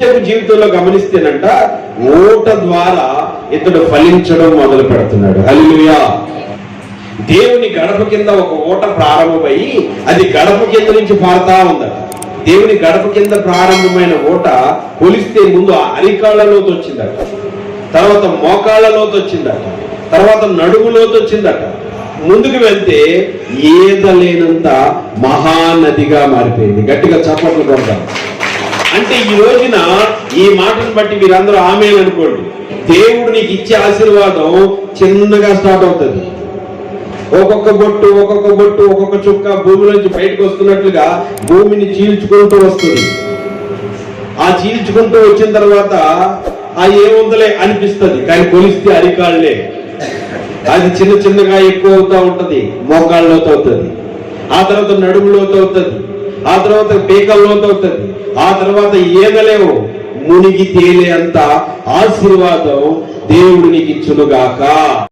యోసేపు జీవితంలో గమనిస్తేనంట ఓట ద్వారా ఇతడు ఫలించడం మొదలు పెడుతున్నాడు. హలియా దేవుని గడప కింద ఒక ఓట ప్రారంభమయ్యి అది గడప కింద నుంచి పారుతా ఉందట. దేవుని గడప కింద ప్రారంభమైన ఓట కొలిస్తే ముందు అరికాళ్ళలోకి వచ్చిందట. తర్వాత మోకాళ్ళలోకి వచ్చిందట. తర్వాత నడుములోకి వచ్చిందట. ముందుకు వెళ్తే ఏదలేనంత మహానదిగా మారిపోయింది. గట్టిగా చప్పట్లు కొడతాం అంటే ఈ రోజున ఈ మాటను బట్టి మీరందరూ ఆమె అనుకోండి. దేవుడు నీకు ఇచ్చే ఆశీర్వాదం చిన్నగా స్టార్ట్ అవుతుంది. ఒక్కొక్క బొట్టు ఒక్కొక్క బొట్టు ఒక్కొక్క చుక్క భూమిలోంచి బయటకు వస్తున్నట్లుగా భూమిని చీల్చుకుంటూ వస్తుంది. ఆ చీల్చుకుంటూ వచ్చిన తర్వాత ఆ ఏముందలే అనిపిస్తుంది కానీ కొలిస్తే అరికాళ్ళే. అది చిన్న చిన్నగా ఎక్కువ అవుతా ఉంటది మోకాళ్ళలోతో అవుతుంది. ఆ తర్వాత నడుములోతో అవుతుంది. ఆ తర్వాత పీకల్లోతో అవుతుంది ఆ తర్వాత ఏదలేవు? మునిగి తేలే అంత ఆశీర్వాదం దేవుడు నీకు ఇచ్చునుగాక.